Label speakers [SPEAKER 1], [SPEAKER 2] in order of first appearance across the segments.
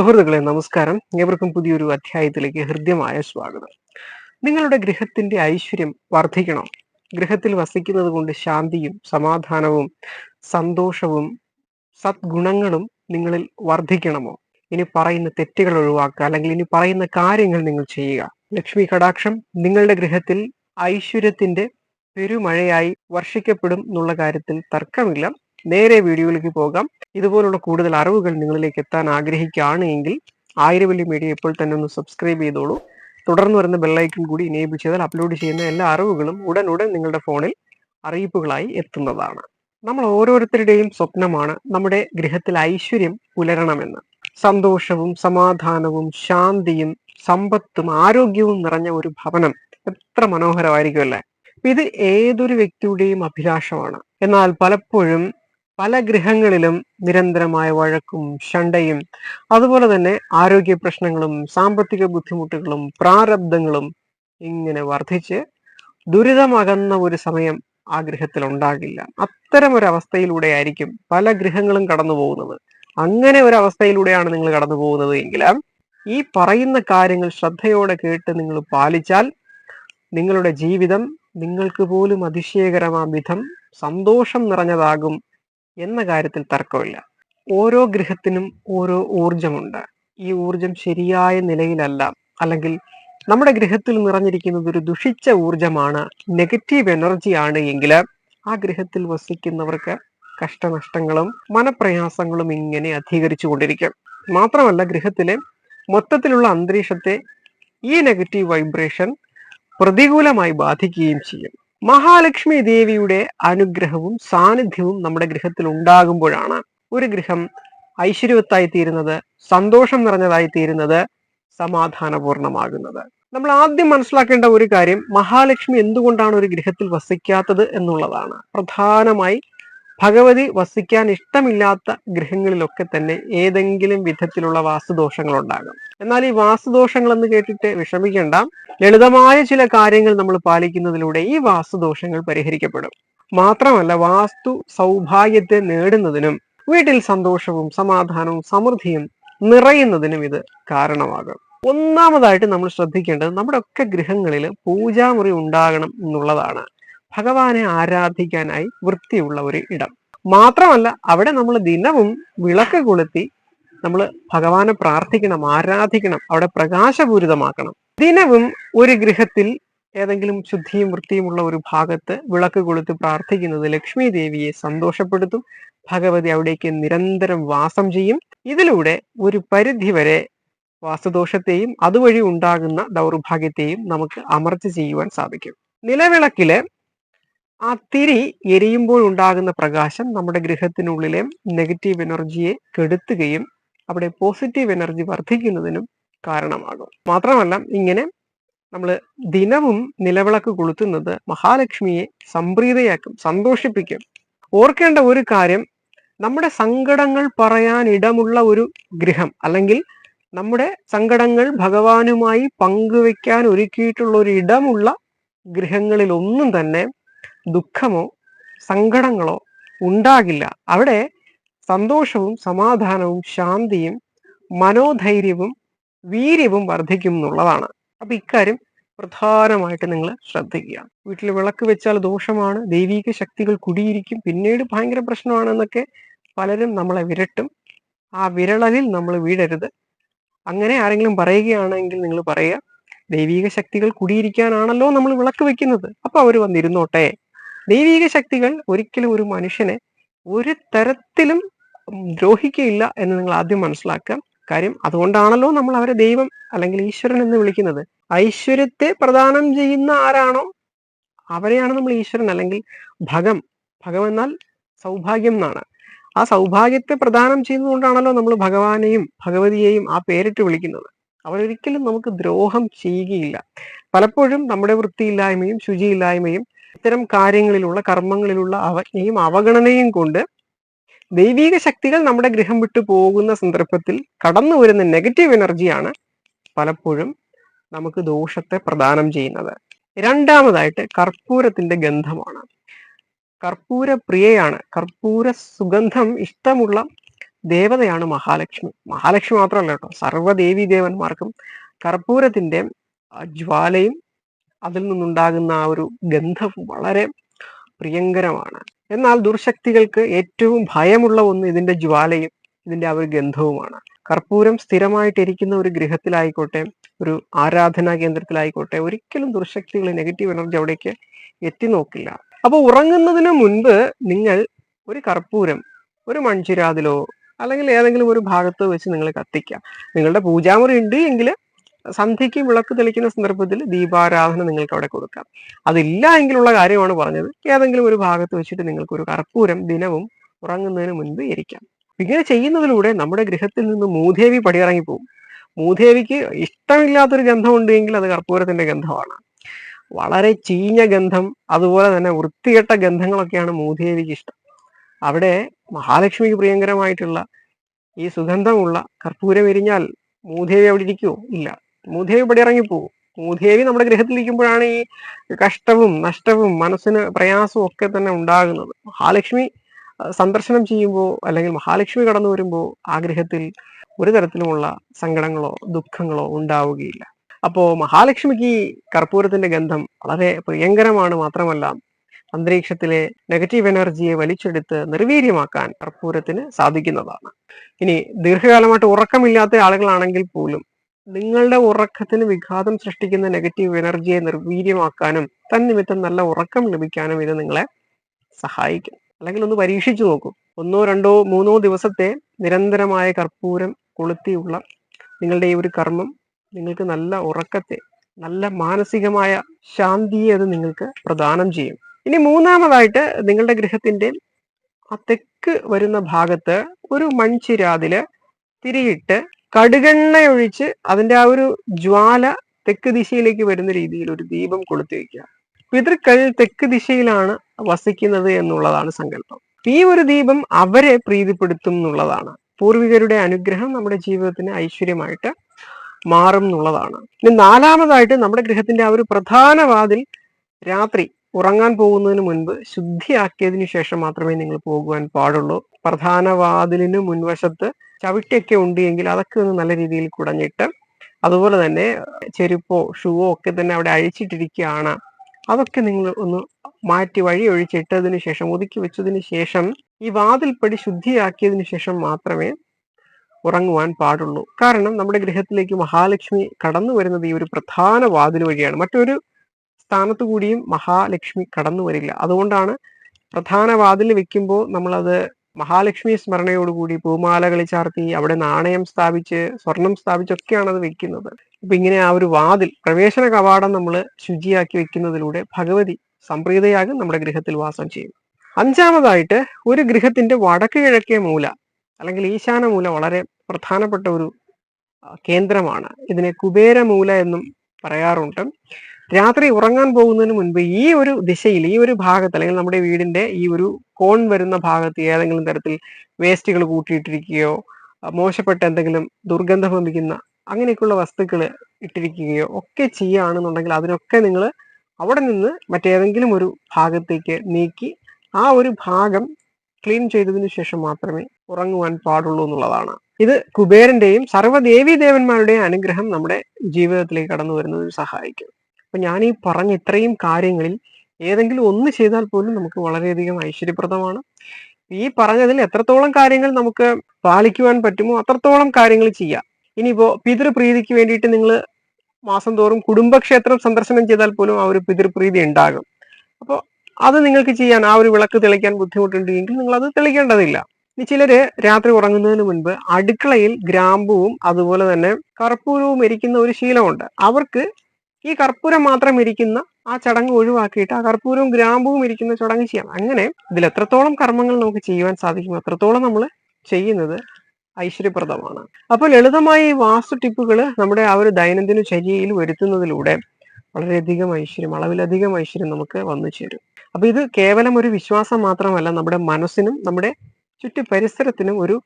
[SPEAKER 1] സുഹൃത്തുക്കളെ നമസ്കാരം. ഏവർക്കും പുതിയൊരു അധ്യായത്തിലേക്ക് ഹൃദ്യമായ സ്വാഗതം. നിങ്ങളുടെ ഗൃഹത്തിന്റെ ഐശ്വര്യം വർദ്ധിക്കണം? ഗൃഹത്തിൽ വസിക്കുന്നത് കൊണ്ട് ശാന്തിയും സമാധാനവും സന്തോഷവും സദ്ഗുണങ്ങളും നിങ്ങളിൽ വർദ്ധിക്കണമോ? ഇനി പറയുന്ന തെറ്റുകൾ ഒഴിവാക്കുക അല്ലെങ്കിൽ ഇനി പറയുന്ന കാര്യങ്ങൾ നിങ്ങൾ ചെയ്യുക. ലക്ഷ്മി കടാക്ഷം നിങ്ങളുടെ ഗൃഹത്തിൽ ഐശ്വര്യത്തിന്റെ പെരുമഴയായി വർഷിക്കപ്പെടും എന്നുള്ള കാര്യത്തിൽ തർക്കമില്ല. നേരെ വീഡിയോയിലേക്ക് പോകാം. ഇതുപോലുള്ള കൂടുതൽ അറിവുകൾ നിങ്ങളിലേക്ക് എത്താൻ ആഗ്രഹിക്കുകയാണ് എങ്കിൽ ആയിരവല്ലി മീഡിയ ഇപ്പോൾ തന്നെ ഒന്ന് സബ്സ്ക്രൈബ് ചെയ്തോളൂ. തുടർന്ന് വരുന്ന ബെല്ലൈക്കൺ കൂടി ഇനേബിൾ ചെയ്താൽ അപ്ലോഡ് ചെയ്യുന്ന എല്ലാ അറിവുകളും ഉടനുടൻ നിങ്ങളുടെ ഫോണിൽ അറിയിപ്പുകളായി എത്തുന്നതാണ്. നമ്മൾ ഓരോരുത്തരുടെയും സ്വപ്നമാണ് നമ്മുടെ ഗൃഹത്തിൽ ഐശ്വര്യം പുലരണമെന്ന്. സന്തോഷവും സമാധാനവും ശാന്തിയും സമ്പത്തും ആരോഗ്യവും നിറഞ്ഞ ഒരു ഭവനം എത്ര മനോഹരമായിരിക്കും അല്ലേ? ഇത് ഏതൊരു വ്യക്തിയുടെയും അഭിലാഷമാണ്. എന്നാൽ പലപ്പോഴും പല ഗൃഹങ്ങളിലും നിരന്തരമായ വഴക്കും ഷണ്ടയും അതുപോലെ തന്നെ ആരോഗ്യ പ്രശ്നങ്ങളും സാമ്പത്തിക ബുദ്ധിമുട്ടുകളും പ്രാരബ്ധങ്ങളും ഇങ്ങനെ വർദ്ധിച്ച് ദുരിതമകന്ന ഒരു സമയം ആ ഗൃഹത്തിൽ ഉണ്ടാകില്ല. അത്തരം ഒരു അവസ്ഥയിലൂടെ ആയിരിക്കും പല ഗൃഹങ്ങളും കടന്നു പോകുന്നത്. അങ്ങനെ ഒരു നിങ്ങൾ കടന്നു പോകുന്നത് എങ്കിൽ ഈ പറയുന്ന കാര്യങ്ങൾ ശ്രദ്ധയോടെ കേട്ട് നിങ്ങൾ പാലിച്ചാൽ നിങ്ങളുടെ ജീവിതം നിങ്ങൾക്ക് പോലും അതിശയകരമാം വിധം സന്തോഷം നിറഞ്ഞതാകും എന്ന കാര്യത്തിൽ തർക്കമില്ല. ഓരോ ഗ്രഹത്തിനും ഓരോ ഊർജമുണ്ട് ഈ ഊർജം ശരിയായ നിലയിലല്ല അല്ലെങ്കിൽ നമ്മുടെ ഗ്രഹത്തിൽ നിറഞ്ഞിരിക്കുന്നത് ഒരു ദുഷിച്ച ഊർജമാണ് നെഗറ്റീവ് എനർജി ആണ് എങ്കിൽ ആ ഗ്രഹത്തിൽ വസിക്കുന്നവർക്ക് കഷ്ടനഷ്ടങ്ങളും മനപ്രയാസങ്ങളും ഇങ്ങനെ അധികരിച്ചു കൊണ്ടിരിക്കും. മാത്രമല്ല ഗൃഹത്തിലെ മൊത്തത്തിലുള്ള അന്തരീക്ഷത്തെ ഈ നെഗറ്റീവ് വൈബ്രേഷൻ പ്രതികൂലമായി ബാധിക്കുകയും ചെയ്യും. മഹാലക്ഷ്മി ദേവിയുടെ അനുഗ്രഹവും സാന്നിധ്യവും നമ്മുടെ ഗൃഹത്തിൽ ഉണ്ടാകുമ്പോഴാണ് ഒരു ഗൃഹം ഐശ്വര്യവത്തായി തീരുന്നത് സന്തോഷം നിറഞ്ഞതായി തീരുന്നത് സമാധാനപൂർണമാകുന്നത്. നമ്മൾ ആദ്യം മനസ്സിലാക്കേണ്ട ഒരു കാര്യം മഹാലക്ഷ്മി എന്തുകൊണ്ടാണ് ഒരു ഗൃഹത്തിൽ വസിക്കാത്തത് എന്നുള്ളതാണ്. പ്രധാനമായി ഭഗവതി വസിക്കാൻ ഇഷ്ടമില്ലാത്ത ഗ്രഹങ്ങളിലൊക്കെ തന്നെ ഏതെങ്കിലും വിധത്തിലുള്ള വാസ്തുദോഷങ്ങൾ ഉണ്ടാകും എന്നാൽ ഈ വാസ്തുദോഷങ്ങൾ എന്ന് കേട്ടിട്ട് വിഷമിക്കേണ്ട. ലളിതമായ ചില കാര്യങ്ങൾ നമ്മൾ പാലിക്കുന്നതിലൂടെ ഈ വാസ്തുദോഷങ്ങൾ പരിഹരിക്കപ്പെടും. മാത്രമല്ല വാസ്തു സൗഭാഗ്യത്തെ നേടുന്നതിനും വീട്ടിൽ സന്തോഷവും സമാധാനവും സമൃദ്ധിയും നിറയുന്നതിനും ഇത് കാരണമാകും. ഒന്നാമതായിട്ട് നമ്മൾ ശ്രദ്ധിക്കേണ്ടത് നമ്മുടെ ഒക്കെ ഗൃഹങ്ങളിൽ പൂജാമുറി ഉണ്ടാകണം എന്നുള്ളതാണ്. ഭഗവാനെ ആരാധിക്കാനായി വൃത്തിയുള്ള ഒരു ഇടം. മാത്രമല്ല അവിടെ നമ്മൾ ദിനവും വിളക്ക് കൊളുത്തി നമ്മൾ ഭഗവാനെ പ്രാർത്ഥിക്കണം ആരാധിക്കണം അവിടെ പ്രകാശപൂരിതമാക്കണം. ദിനവും ഒരു ഗൃഹത്തിൽ ഏതെങ്കിലും ശുദ്ധിയും വൃത്തിയുമുള്ള ഒരു ഭാഗത്ത് വിളക്ക് കൊളുത്തി പ്രാർത്ഥിക്കുന്നത് ലക്ഷ്മി ദേവിയെ സന്തോഷപ്പെടുത്തും ഭഗവതി അവിടേക്ക് നിരന്തരം വാസം ചെയ്യും. ഇതിലൂടെ ഒരു പരിധി വരെ വാസുദോഷത്തെയും അതുവഴി ഉണ്ടാകുന്ന ദൗർഭാഗ്യത്തെയും നമുക്ക് അമർച്ച ചെയ്യുവാൻ സാധിക്കും. നിലവിളക്കിൽ ആ തിരി എരിയുമ്പോൾ ഉണ്ടാകുന്ന പ്രകാശം നമ്മുടെ ഗൃഹത്തിനുള്ളിലെ നെഗറ്റീവ് എനർജിയെ കെടുത്തുകയും അവിടെ പോസിറ്റീവ് എനർജി വർദ്ധിക്കുന്നതിനും കാരണമാകും. മാത്രമല്ല ഇങ്ങനെ നമ്മൾ ദിനവും നിലവിളക്ക് കൊളുത്തുന്നത് മഹാലക്ഷ്മിയെ സംപ്രീതയാക്കും സന്തോഷിപ്പിക്കും. ഓർക്കേണ്ട ഒരു കാര്യം നമ്മുടെ സങ്കടങ്ങൾ പറയാൻ ഇടമുള്ള ഒരു ഗൃഹം അല്ലെങ്കിൽ നമ്മുടെ സങ്കടങ്ങൾ ഭഗവാനുമായി പങ്കുവെക്കാൻ ഒരുക്കിയിട്ടുള്ള ഒരു ഇടമുള്ള ഗൃഹങ്ങളിൽ ഒന്നും തന്നെ ദുഃഖമോ സങ്കടങ്ങളോ ഉണ്ടാകില്ല. അവിടെ സന്തോഷവും സമാധാനവും ശാന്തിയും മനോധൈര്യവും വീര്യവും വർദ്ധിക്കും എന്നുള്ളതാണ് അപ്പൊ ഇക്കാര്യം പ്രധാനമായിട്ട് നിങ്ങൾ ശ്രദ്ധിക്കുക. വീട്ടിൽ വിളക്ക് വെച്ചാൽ ദോഷമാണ് ദൈവീക ശക്തികൾ കുടിയിരിക്കും പിന്നീട് ഭയങ്കര പ്രശ്നമാണെന്നൊക്കെ പലരും നമ്മളെ വിരട്ടും. ആ വിരളലിൽ നമ്മൾ വീഴരുത് അങ്ങനെ ആരെങ്കിലും പറയുകയാണെങ്കിൽ നിങ്ങൾ പറയുക ദൈവീക ശക്തികൾ കുടിയിരിക്കാനാണല്ലോ നമ്മൾ വിളക്ക് വെക്കുന്നത്. അപ്പൊ അവർ വന്നിരുന്നോട്ടെ. ദൈവീക ശക്തികൾ ഒരിക്കലും ഒരു മനുഷ്യനെ ഒരു തരത്തിലും ദ്രോഹിക്കയില്ല എന്ന് നിങ്ങൾ ആദ്യം മനസ്സിലാക്കുക. കാര്യം അതുകൊണ്ടാണല്ലോ നമ്മൾ അവരെ ദൈവം അല്ലെങ്കിൽ ഈശ്വരൻ എന്ന് വിളിക്കുന്നത്. ഐശ്വര്യത്തെ പ്രദാനം ചെയ്യുന്ന ആരാണോ അവരെയാണ് നമ്മൾ ഈശ്വരൻ അല്ലെങ്കിൽ ഭഗം. ഭഗം എന്നാൽ സൗഭാഗ്യം എന്നാണ്. ആ സൗഭാഗ്യത്തെ പ്രദാനം ചെയ്യുന്നതുകൊണ്ടാണല്ലോ നമ്മൾ ഭഗവാനെയും ഭഗവതിയെയും ആ പേരിട്ട് വിളിക്കുന്നത്. അവരൊരിക്കലും നമുക്ക് ദ്രോഹം ചെയ്യുകയില്ല. പലപ്പോഴും നമ്മുടെ വൃത്തിയില്ലായ്മയും ശുചിയില്ലായ്മയും ഇത്തരം കാര്യങ്ങളിലുള്ള കർമ്മങ്ങളിലുള്ള അവജ്ഞയും അവഗണനയും കൊണ്ട് ദൈവീക ശക്തികൾ നമ്മുടെ ഗൃഹം വിട്ടു പോകുന്ന സന്ദർഭത്തിൽ കടന്നു വരുന്ന നെഗറ്റീവ് എനർജിയാണ് പലപ്പോഴും നമുക്ക് ദോഷത്തെ പ്രദാനം ചെയ്യുന്നത്. രണ്ടാമതായിട്ട് കർപ്പൂരത്തിന്റെ ഗന്ധമാണ്. കർപ്പൂര പ്രിയയാണ് കർപ്പൂര സുഗന്ധം ഇഷ്ടമുള്ള ദേവതയാണ് മഹാലക്ഷ്മി. മഹാലക്ഷ്മി മാത്രമല്ല കേട്ടോ സർവദേവി ദേവന്മാർക്കും കർപ്പൂരത്തിന്റെ ജ്വാലയും അതിൽ നിന്നുണ്ടാകുന്ന ആ ഒരു ഗന്ധം വളരെ പ്രിയങ്കരമാണ്. എന്നാൽ ദുർശക്തികൾക്ക് ഏറ്റവും ഭയമുള്ള ഒന്ന് ഇതിന്റെ ജ്വാലയും ഇതിന്റെ ആ ഒരു ഗന്ധവുമാണ്. കർപ്പൂരം സ്ഥിരമായിട്ടിരിക്കുന്ന ഒരു ഗൃഹത്തിലായിക്കോട്ടെ ഒരു ആരാധനാ കേന്ദ്രത്തിലായിക്കോട്ടെ ഒരിക്കലും ദുർശക്തികൾ നെഗറ്റീവ് എനർജി അവിടേക്ക് എത്തി നോക്കില്ല. അപ്പോൾ ഉറങ്ങുന്നതിന് മുൻപ് നിങ്ങൾ ഒരു കർപ്പൂരം ഒരു മൺചിരാതിലോ അല്ലെങ്കിൽ ഏതെങ്കിലും ഒരു ഭാഗത്തോ വെച്ച് നിങ്ങൾ കത്തിക്കുക. നിങ്ങളുടെ പൂജാമുറി ഉണ്ട് എങ്കിൽ സന്ധ്യയ്ക്ക് വിളക്ക് തെളിക്കുന്ന സന്ദർഭത്തിൽ ദീപാരാധന നിങ്ങൾക്ക് അവിടെ കൊടുക്കാം. അതില്ല എങ്കിലുള്ള കാര്യമാണ് പറഞ്ഞത്. ഏതെങ്കിലും ഒരു ഭാഗത്ത് വെച്ചിട്ട് നിങ്ങൾക്ക് ഒരു കർപ്പൂരം ദിനവും ഉറങ്ങുന്നതിന് മുൻപ് ഇരിക്കാം. ഇങ്ങനെ ചെയ്യുന്നതിലൂടെ നമ്മുടെ ഗൃഹത്തിൽ നിന്ന് മൂദേവി പടിയിറങ്ങി പോകും മൂദേവിക്ക് ഇഷ്ടമില്ലാത്തൊരു ഗന്ധമുണ്ട് എങ്കിൽ അത് കർപ്പൂരത്തിന്റെ ഗന്ധമാണ്. വളരെ ചീഞ്ഞ ഗന്ധം അതുപോലെ തന്നെ വൃത്തികെട്ട ഗന്ധങ്ങളൊക്കെയാണ് മൂദേവിക്ക് ഇഷ്ടം. അവിടെ മഹാലക്ഷ്മിക്ക് പ്രിയങ്കരമായിട്ടുള്ള ഈ സുഗന്ധമുള്ള കർപ്പൂരം എരിഞ്ഞാൽ മൂദേവി അവിടെ ഇരിക്കുമോ ഇല്ല. മൂദേവി ഇവിടെ ഇറങ്ങിപ്പോവും മൂദേവി നമ്മുടെ ഗ്രഹത്തിലിരിക്കുമ്പോഴാണ് ഈ കഷ്ടവും നഷ്ടവും മനസ്സിന് പ്രയാസവും ഒക്കെ തന്നെ ഉണ്ടാകുന്നത്. മഹാലക്ഷ്മി സന്ദർശനം ചെയ്യുമ്പോൾ അല്ലെങ്കിൽ മഹാലക്ഷ്മി കടന്നു വരുമ്പോൾ ആ ഗൃഹത്തിൽ ഒരു തരത്തിലുമുള്ള സങ്കടങ്ങളോ ദുഃഖങ്ങളോ ഉണ്ടാവുകയില്ല. അപ്പോൾ മഹാലക്ഷ്മിക്ക് കർപ്പൂരത്തിന്റെ ഗന്ധം വളരെ പ്രിയങ്കരമാണ് മാത്രമല്ല അന്തരീക്ഷത്തിലെ നെഗറ്റീവ് എനർജിയെ വലിച്ചെടുത്ത് നിർവീര്യമാക്കാൻ കർപ്പൂരത്തിന് സാധിക്കുന്നതാണ്. ഇനി ദീർഘകാലമായിട്ട് ഉറക്കമില്ലാത്ത ആളുകളാണെങ്കിൽ പോലും നിങ്ങളുടെ ഉറക്കത്തിന് വിഘാതം സൃഷ്ടിക്കുന്ന നെഗറ്റീവ് എനർജിയെ നിർവീര്യമാക്കാനും തന്നിമിത്തം നല്ല ഉറക്കം ലഭിക്കാനും ഇത് നിങ്ങളെ സഹായിക്കും. അല്ലെങ്കിൽ ഒന്ന് പരീക്ഷിച്ചു നോക്കൂ. ഒന്നോ രണ്ടോ മൂന്നോ ദിവസത്തെ നിരന്തരമായ കർപ്പൂരം കൊളുത്തിയുള്ള നിങ്ങളുടെ ഈ ഒരു കർമ്മം നിങ്ങൾക്ക് നല്ല ഉറക്കത്തെ നല്ല മാനസികമായ ശാന്തിയെ അത് നിങ്ങൾക്ക് പ്രദാനം ചെയ്യും. ഇനി മൂന്നാമതായിട്ട് നിങ്ങളുടെ ഗൃഹത്തിന്റെ ആ തെക്ക് വരുന്ന ഭാഗത്ത് ഒരു മൺചിരാതിൽ തിരിയിട്ട് കടുകെണ്ണ ഒഴിച്ച് അതിന്റെ ആ ഒരു ജ്വാല തെക്ക് ദിശയിലേക്ക് വരുന്ന രീതിയിൽ ഒരു ദീപം കൊളുത്തി വയ്ക്കുക പിതൃക്കൾ തെക്ക് ദിശയിലാണ് വസിക്കുന്നത് എന്നുള്ളതാണ് സങ്കല്പം. ഈ ഒരു ദീപം അവരെ പ്രീതിപ്പെടുത്തും എന്നുള്ളതാണ്. പൂർവികരുടെ അനുഗ്രഹം നമ്മുടെ ജീവിതത്തിന് ഐശ്വര്യമായിട്ട് മാറും എന്നുള്ളതാണ്. ഇനി നാലാമതായിട്ട് നമ്മുടെ ഗൃഹത്തിന്റെ ആ ഒരു പ്രധാന വാതിൽ രാത്രി ഉറങ്ങാൻ പോകുന്നതിന് മുൻപ് ശുദ്ധിയാക്കിയതിനു ശേഷം മാത്രമേ നിങ്ങൾ പോകുവാൻ പാടുള്ളൂ. പ്രധാന വാതിലിന് മുൻവശത്ത് ചവിട്ടിയൊക്കെ ഉണ്ട് എങ്കിൽ അതൊക്കെ ഒന്ന് നല്ല രീതിയിൽ കുടഞ്ഞിട്ട് അതുപോലെ തന്നെ ചെരുപ്പോ ഷൂവോ ഒക്കെ തന്നെ അവിടെ അഴിച്ചിട്ടിരിക്കുകയാണ്. അതൊക്കെ നിങ്ങൾ ഒന്ന് മാറ്റി വഴി ഒഴിച്ചിട്ടതിന് ശേഷം ഒതുക്കി വെച്ചതിന് ശേഷം ഈ വാതിൽപ്പടി ശുദ്ധിയാക്കിയതിനു ശേഷം മാത്രമേ ഉറങ്ങുവാൻ പാടുള്ളൂ. കാരണം നമ്മുടെ ഗൃഹത്തിലേക്ക് മഹാലക്ഷ്മി കടന്നു വരുന്നത് ഈ ഒരു പ്രധാന വാതിൽ വഴിയാണ്. മറ്റൊരു സ്ഥാനത്തു കൂടിയും മഹാലക്ഷ്മി കടന്നു വരില്ല. അതുകൊണ്ടാണ് പ്രധാന വാതിൽ വെക്കുമ്പോൾ നമ്മളത് മഹാലക്ഷ്മി സ്മരണയോടുകൂടി പൂമാലകളി ചാർത്തി അവിടെ നാണയം സ്ഥാപിച്ച് സ്വർണം സ്ഥാപിച്ചൊക്കെയാണ് അത് വെക്കുന്നത്. അപ്പൊ ഇങ്ങനെ ആ ഒരു വാതിൽ പ്രവേശന കവാടം നമ്മൾ ശുചിയാക്കി വെക്കുന്നതിലൂടെ ഭഗവതി സംപ്രീതയാകും നമ്മുടെ ഗൃഹത്തിൽ വാസം ചെയ്യും. അഞ്ചാമതായിട്ട് ഒരു ഗൃഹത്തിന്റെ വടക്ക് കിഴക്കേ മൂല അല്ലെങ്കിൽ ഈശാന മൂല വളരെ പ്രധാനപ്പെട്ട ഒരു കേന്ദ്രമാണ്. ഇതിനെ കുബേരമൂല എന്നും പറയാറുണ്ട്. രാത്രി ഉറങ്ങാൻ പോകുന്നതിന് മുൻപ് ഈ ഒരു ദിശയിൽ ഈ ഒരു ഭാഗത്ത് അല്ലെങ്കിൽ നമ്മുടെ വീടിന്റെ ഈ ഒരു കോൺ വരുന്ന ഭാഗത്ത് ഏതെങ്കിലും തരത്തിൽ വേസ്റ്റുകൾ കൂട്ടിയിട്ടിരിക്കുകയോ മോശപ്പെട്ട എന്തെങ്കിലും ദുർഗന്ധം വമിക്കുന്ന അങ്ങനെയൊക്കെയുള്ള വസ്തുക്കൾ ഇട്ടിരിക്കുകയോ ഒക്കെ ചെയ്യുകയാണെന്നുണ്ടെങ്കിൽ അതിനൊക്കെ നിങ്ങൾ അവിടെ നിന്ന് മറ്റേതെങ്കിലും ഒരു ഭാഗത്തേക്ക് നീക്കി ആ ഒരു ഭാഗം ക്ലീൻ ചെയ്തതിനു ശേഷം മാത്രമേ ഉറങ്ങുവാൻ പാടുള്ളൂ എന്നുള്ളതാണ്. ഇത് കുബേരന്റെയും സർവദേവീ ദേവന്മാരുടെയും അനുഗ്രഹം നമ്മുടെ ജീവിതത്തിലേക്ക് കടന്നു വരുന്നതിന് സഹായിക്കും. അപ്പൊ ഞാൻ ഈ പറഞ്ഞ ഇത്രയും കാര്യങ്ങളിൽ ഏതെങ്കിലും ഒന്ന് ചെയ്താൽ പോലും നമുക്ക് വളരെയധികം ഐശ്വര്യപ്രദമാണ്. ഈ പറഞ്ഞതിൽ എത്രത്തോളം കാര്യങ്ങൾ നമുക്ക് പാലിക്കുവാൻ പറ്റുമോ അത്രത്തോളം കാര്യങ്ങൾ ചെയ്യാം. ഇനിയിപ്പോ പിതൃപ്രീതിക്ക് വേണ്ടിയിട്ട് നിങ്ങൾ മാസം തോറും കുടുംബക്ഷേത്രം സന്ദർശനം ചെയ്താൽ പോലും ആ ഒരു പിതൃപ്രീതി ഉണ്ടാകും. അപ്പോൾ അത് നിങ്ങൾക്ക് ചെയ്യാൻ ആ ഒരു വിളക്ക് തെളിക്കാൻ ബുദ്ധിമുട്ടുണ്ട് എങ്കിൽ നിങ്ങൾ അത് തെളിക്കേണ്ടതില്ല. ഇനി ചിലര് രാത്രി ഉറങ്ങുന്നതിന് മുൻപ് അടുക്കളയിൽ ഗ്രാമ്പുവും അതുപോലെ തന്നെ കർപ്പൂരവും എരിക്കുന്ന ഒരു ശീലമുണ്ട്. അവർക്ക് ഈ കർപ്പൂരം മാത്രം ഇരിക്കുന്ന ആ ചടങ്ങ് ഒഴിവാക്കിയിട്ട് ആ കർപ്പൂരവും ഗ്രാമ്പുവും ഇരിക്കുന്ന ചടങ്ങ് ചെയ്യാം. അങ്ങനെ ഇതിൽ എത്രത്തോളം കർമ്മങ്ങൾ നമുക്ക് ചെയ്യുവാൻ സാധിക്കും അത്രത്തോളം നമ്മൾ ചെയ്യുന്നത് ഐശ്വര്യപ്രദമാണ്. അപ്പോൾ ലളിതമായ ഈ വാസ്തു ടിപ്പുകൾ നമ്മുടെ ആ ഒരു ദൈനംദിന ചര്യയിൽ വരുത്തുന്നതിലൂടെ വളരെയധികം ഐശ്വര്യം അളവിലധികം ഐശ്വര്യം നമുക്ക് വന്നു ചേരും. അപ്പൊ ഇത് കേവലം ഒരു വിശ്വാസം മാത്രമല്ല നമ്മുടെ മനസ്സിനും നമ്മുടെ ചുറ്റു പരിസരത്തിനും ഒരു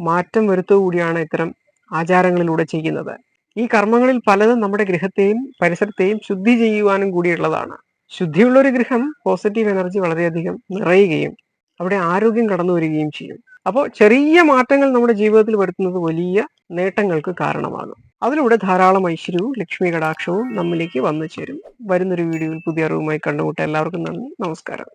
[SPEAKER 1] മാറ്റം വരുത്തുകൂടിയാണ് ഇത്തരം ആചാരങ്ങളിലൂടെ ചെയ്യുന്നത്. ഈ കർമ്മങ്ങളിൽ പലതും നമ്മുടെ ഗൃഹത്തെയും പരിസരത്തെയും ശുദ്ധി ചെയ്യുവാനും കൂടിയുള്ളതാണ്. ശുദ്ധിയുള്ള ഒരു ഗൃഹം പോസിറ്റീവ് എനർജി വളരെയധികം നിറയുകയും അവിടെ ആരോഗ്യം കടന്നു വരികയും ചെയ്യും. അപ്പോൾ ചെറിയ മാറ്റങ്ങൾ നമ്മുടെ ജീവിതത്തിൽ വരുത്തുന്നത് വലിയ നേട്ടങ്ങൾക്ക് കാരണമാകും. അതിലൂടെ ധാരാളം ഐശ്വര്യവും ലക്ഷ്മി കടാക്ഷവും നമ്മിലേക്ക് വന്നു ചേരും. വരുന്നൊരു വീഡിയോയിൽ പുതിയ അറിവുമായി കണ്ടുമുട്ട എല്ലാവർക്കും നന്ദി. നമസ്കാരം.